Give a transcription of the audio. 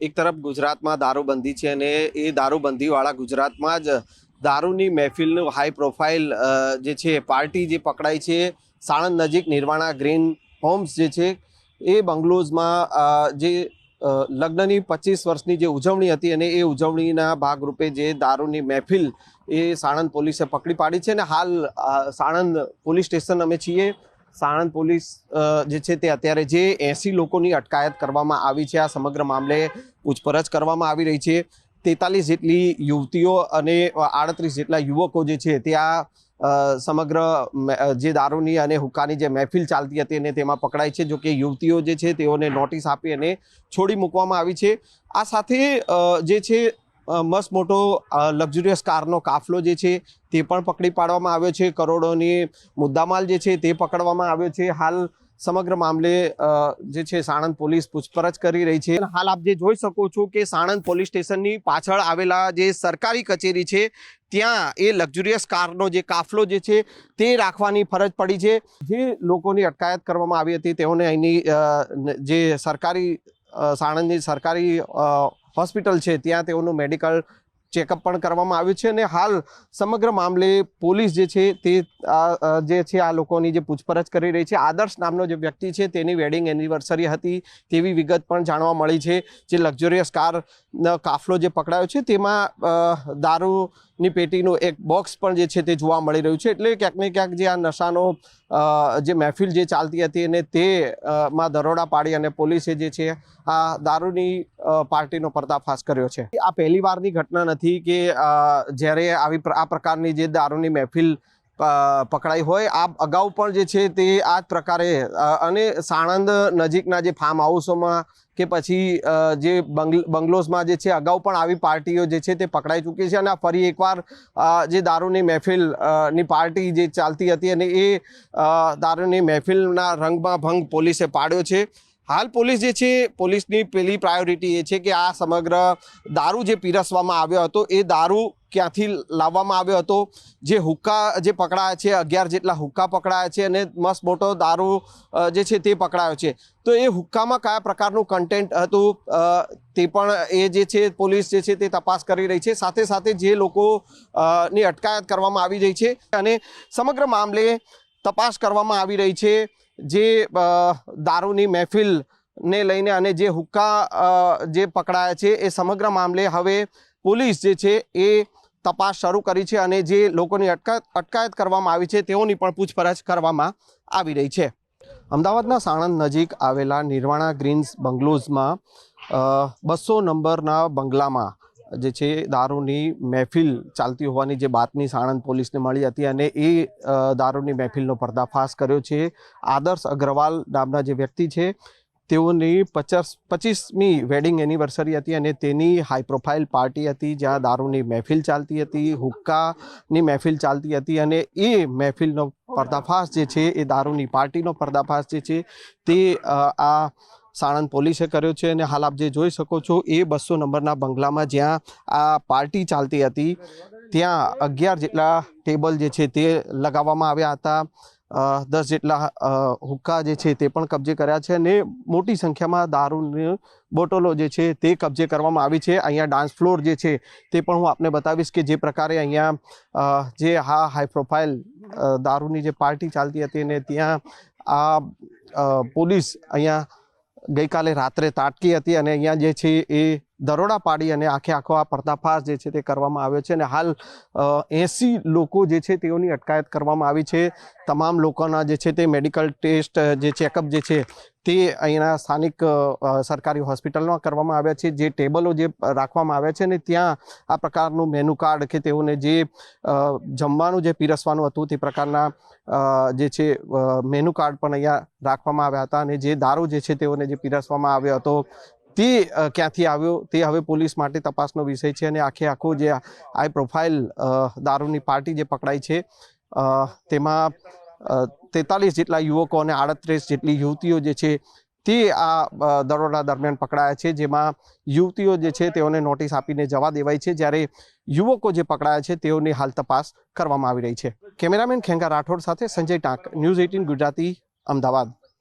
એક તરફ ગુજરાતમાં દારૂબંધી છે અને એ દારૂબંધીવાળા ગુજરાતમાં જ દારૂની મહેફિલનું હાઈ પ્રોફાઇલ જે છે, પાર્ટી જે પકડાઈ છે, સાણંદ નજીક નિર્વાણા ગ્રીન હોમ્સ જે છે, એ બંગલોઝમાં જે લગ્નની પચીસ વર્ષની જે ઉજવણી હતી અને એ ઉજવણીના ભાગરૂપે જે દારૂની મહેફિલ એ સાણંદ પોલીસે પકડી પાડી છે અને હાલ સાણંદ પોલીસ સ્ટેશન અમે છીએ. સાણંદ પોલીસ જે છે તે અત્યારે જે એસી લોકોની અટકાયત કરવામાં આવી છે, આ સમગ્ર મામલે પૂછપરછ કરવામાં આવી રહી છે. તેતાલીસ જેટલી યુવતીઓ અને આડત્રીસ જેટલા યુવકો જે છે ત્યાં આ સમગ્ર જે દારૂની અને હુક્કાની જે મહેફિલ ચાલતી હતી અને તેમાં પકડાય છે જો કે યુવતીઓ જે છે તેઓને નોટિસ આપી અને છોડી મૂકવામાં આવી છે. આ સાથે જે છે મસ્ત મોટો લક્ઝુરિયસ કારનો કાફલો જે છે તે પણ પકડી પાડવામાં આવ્યો છે. કરોડોની મુદ્દામાલ જે છે તે પકડવામાં આવ્યો છે. હાલ સમગ્ર મામલે જે છે સાણંદ પોલીસ પૂછપરછ કરી રહી છે. હાલ આપ જે જોઈ શકો છો કે સાણંદ પોલીસ સ્ટેશનની પાછળ આવેલા જે સરકારી કચેરી છે, ત્યાં એ લક્ઝુરિયસ કારનો જે કાફલો જે છે તે રાખવાની ફરજ પડી છે. જે લોકોની અટકાયત કરવામાં આવી હતી તેઓને અહીંની જે સરકારી સાણંદની સરકારી હોસ્પિટલ છે, ત્યાં તેઓનું મેડિકલ ચેકઅપ પણ કરવામાં આવ્યું છે અને હાલ સમગ્ર મામલે પોલીસ જે છે તે જે છે આ લોકોની જે પૂછપરછ કરી રહી છે, આદર્શ નામનો જે વ્યક્તિ છે તેની વેડિંગ એનિવર્સરી હતી તેવી વિગત પણ જાણવા મળી છે, જે લક્ઝરિયસ કાર કાફલો જે પકડાયો છે તેમાં દારૂની પેટીનું એક બોક્સ પણ જે છે તે જોવા મળી રહ્યું છે, એટલે ક્યાંક ને ક્યાંક જે આ નશાનો જે મહેફિલ જે ચાલતી હતી અને તેમાં દરોડા પાડી અને પોલીસે જે છે આ દારૂની પાર્ટીનો પર્દાફાશ કર્યો છે. આ પહેલી વારની ઘટના નથી કે જ્યારે આવી આ પ્રકારની જે દારૂની મહેફિલ પકડાઈ હોય, આ અગાઉ પણ જે છે તે આ જ પ્રકારે અને સાણંદ નજીકના જે ફાર્મ હાઉસોમાં કે પછી જે બંગલ, બંગલોઝમાં જે છે, અગાઉ પણ આવી પાર્ટીઓ જે છે તે પકડાઈ ચૂકી છે અને આ ફરી એકવાર જે દારૂની મહેફિલની પાર્ટી જે ચાલતી હતી અને એ દારૂની મહેફિલના રંગમાં ભંગ પોલીસે પાડ્યો છે. હાલ પોલીસ જે છે, પોલીસની પેલી પ્રાયોરિટી એ છે કે આ સમગ્ર દારૂ જે પીરસવામાં આવ્યો હતો, એ દારૂ ક્યાંથી લાવવામાં આવ્યો હતો? જે હુક્કા જે પકડાયા છે, અગિયાર જેટલા હુક્કા પકડાયા છે અને મસ્ત મોટો દારૂ જે છે તે પકડાયો છે. તો એ હુક્કામાં કયા પ્રકારનું કન્ટેન્ટ હતું? તે પણ એ જે છે, પોલીસ જે છે તે તપાસ કરી રહી છે. સાથે સાથે જે લોકો ની અટકાયત કરવામાં આવી રહી છે અને સમગ્ર મામલે તપાસ કરવામાં આવી રહી છે જે દારૂની મહેફિલ ને લઈને અને જે હુક્કા જે પકડાયા છે એ સમગ્ર મામલે હવે પોલીસ જે છે એ તપાસ શરૂ કરી છે અને જે લોકોની અટકાયત અટકાયત કરવામાં આવી છે તેઓની પણ પૂછપરછ કરવામાં આવી રહી છે. અમદાવાદના સાણંદ નજીક આવેલા નિર્વાણા ગ્રીન્સ બંગલોઝમાં બસો નંબરના બંગલામાં જે છે, દારૂની મહેફિલ ચાલતી હોવાની જે બાતમી સાણંદ પોલીસને મળી હતી અને એ દારૂની મહેફિલનો પર્દાફાશ કર્યો છે. આદર્શ અગ્રવાલ નામના જે વ્યક્તિ છે, તેઓની પચાસ, પચીસમી વેડિંગ એનિવર્સરી હતી અને તેની હાઈ પ્રોફાઇલ પાર્ટી હતી જ્યાં દારૂની મહેફિલ ચાલતી હતી, હુક્કાની મહેફિલ ચાલતી હતી અને એ મહેફિલનો પર્દાફાશ જે છે, એ દારૂની પાર્ટીનો પર્દાફાશ જે છે, તે આ સાણંદ પોલીસે કર્યો છે અને હાલ આપ જે જોઈ શકો છો, એ બસો નંબરના બંગલામાં જ્યાં આ પાર્ટી ચાલતી હતી, ત્યાં અગિયાર જેટલા ટેબલ જે છે તે લગાવવામાં આવ્યા હતા. દસ જેટલા હુક્કા જે છે તે પણ કબજે કર્યા છે અને મોટી સંખ્યામાં દારૂની બોટલો જે છે તે કબજે કરવામાં આવી છે. અહીંયા ડાન્સ ફ્લોર જે છે તે પણ હું આપને બતાવીશ કે જે પ્રકારે અહીંયા જે હા હાઈ પ્રોફાઇલ દારૂની જે પાર્ટી ચાલતી હતી અને ત્યાં આ પોલીસ અહીંયા ગઈકાલે રાત્રે તાટકી હતી અને અહીંયા જે છે એ દરોડા પાડી અને આખે આખો આ પર્દાફાશ જે છે તે કરવામાં આવ્યો છે અને હાલ એંસી લોકો જે છે તેઓની અટકાયત કરવામાં આવી છે. તમામ લોકોના જે છે તે મેડિકલ ટેસ્ટ, જે ચેકઅપ જે છે તે અહીંના સ્થાનિક સરકારી હોસ્પિટલમાં કરવામાં આવ્યા છે. જે ટેબલો જે રાખવામાં આવ્યા છે ને ત્યાં આ પ્રકારનું મેનુ કાર્ડ કે તેઓને જે જમવાનું જે પીરસવાનું હતું તે પ્રકારના જે છે મેનુ કાર્ડ પણ અહીંયા રાખવામાં આવ્યા હતા અને જે દારૂ જે છે તેઓને જે પીરસવામાં આવ્યો હતો તે ક્યાંથી આવ્યો? તે હવે પોલીસ માટે તપાસનો વિષય છે અને આખે આખો જે હાઈ પ્રોફાઇલ દારૂની પાર્ટી જે પકડાઈ છે તેમાં તેતાલીસ જેટલા યુવકો અને આડત્રીસ જેટલી યુવતીઓ જે છે તે આ દરોડા દરમિયાન પકડાયા છે, જેમાં યુવતીઓ જે છે તેઓને નોટિસ આપીને જવા દેવાય છે. જ્યારે યુવકો જે પકડાયા છે તેઓની હાલ તપાસ કરવામાં આવી રહી છે. કેમેરામેન ખેંગા રાઠોડ સાથે સંજય ટાંક, ન્યૂઝ એઇટીન ગુજરાતી, અમદાવાદ.